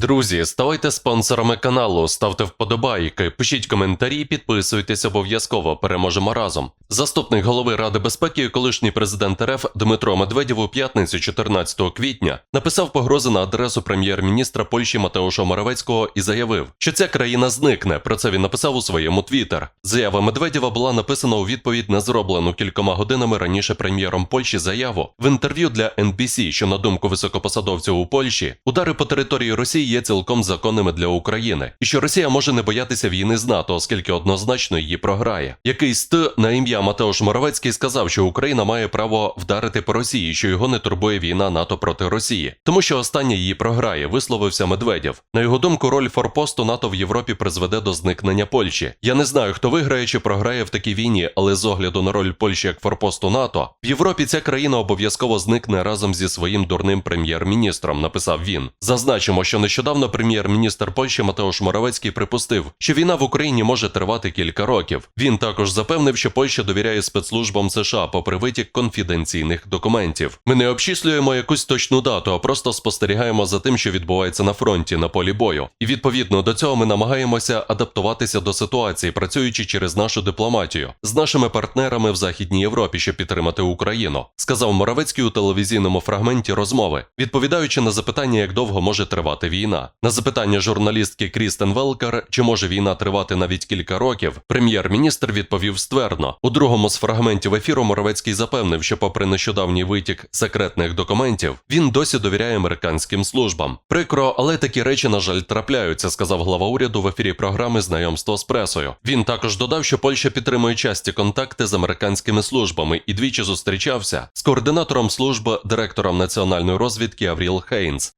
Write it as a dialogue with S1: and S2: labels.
S1: Друзі, ставайте спонсорами каналу, ставте вподобайки, пишіть коментарі, підписуйтесь обов'язково. Переможемо разом. Заступник голови Ради безпеки і колишній президент РФ Дмитро Медведєв у п'ятницю 14 квітня написав погрози на адресу прем'єр-міністра Польщі Матеуша Моравецького і заявив, що ця країна зникне. Про це він написав у своєму твіттер. Заява Медведєва була написана у відповідь на зроблену кількома годинами раніше прем'єром Польщі заяву в інтерв'ю для NBC, що на думку високопосадовців у Польщі, удари по території Росії є цілком законними для України, і що Росія може не боятися війни з НАТО, оскільки однозначно її програє. Якийсь Т на ім'я Матеуш Моровецький сказав, що Україна має право вдарити по Росії, що його не турбує війна НАТО проти Росії, тому що остання її програє, висловився Медведєв. На його думку, роль форпосту НАТО в Європі призведе до зникнення Польщі. Я не знаю, хто виграє чи програє в такій війні, але з огляду на роль Польщі як форпосту НАТО, в Європі ця країна обов'язково зникне разом зі своїм дурним прем'єр-міністром. Написав він. Зазначимо, що нещодавно прем'єр-міністр Польщі Матеуш Моравецький припустив, що війна в Україні може тривати кілька років. Він також запевнив, що Польща довіряє спецслужбам США попри витік конфіденційних документів. Ми не обчислюємо якусь точну дату, а просто спостерігаємо за тим, що відбувається на фронті на полі бою. І відповідно до цього ми намагаємося адаптуватися до ситуації, працюючи через нашу дипломатію з нашими партнерами в Західній Європі, щоб підтримати Україну, сказав Моравецький у телевізійному фрагменті розмови, відповідаючи на запитання, як довго може тривати війна. На запитання журналістки Крістен Велкер, чи може війна тривати навіть кілька років, прем'єр-міністр відповів ствердно. У другому з фрагментів ефіру Моравецький запевнив, що, попри нещодавній витік секретних документів, він досі довіряє американським службам. Прикро, але такі речі, на жаль, трапляються, сказав глава уряду в ефірі програми Знайомство з пресою. Він також додав, що Польща підтримує часті контакти з американськими службами і двічі зустрічався з координатором служби директором національної розвідки Авріл Хейнс.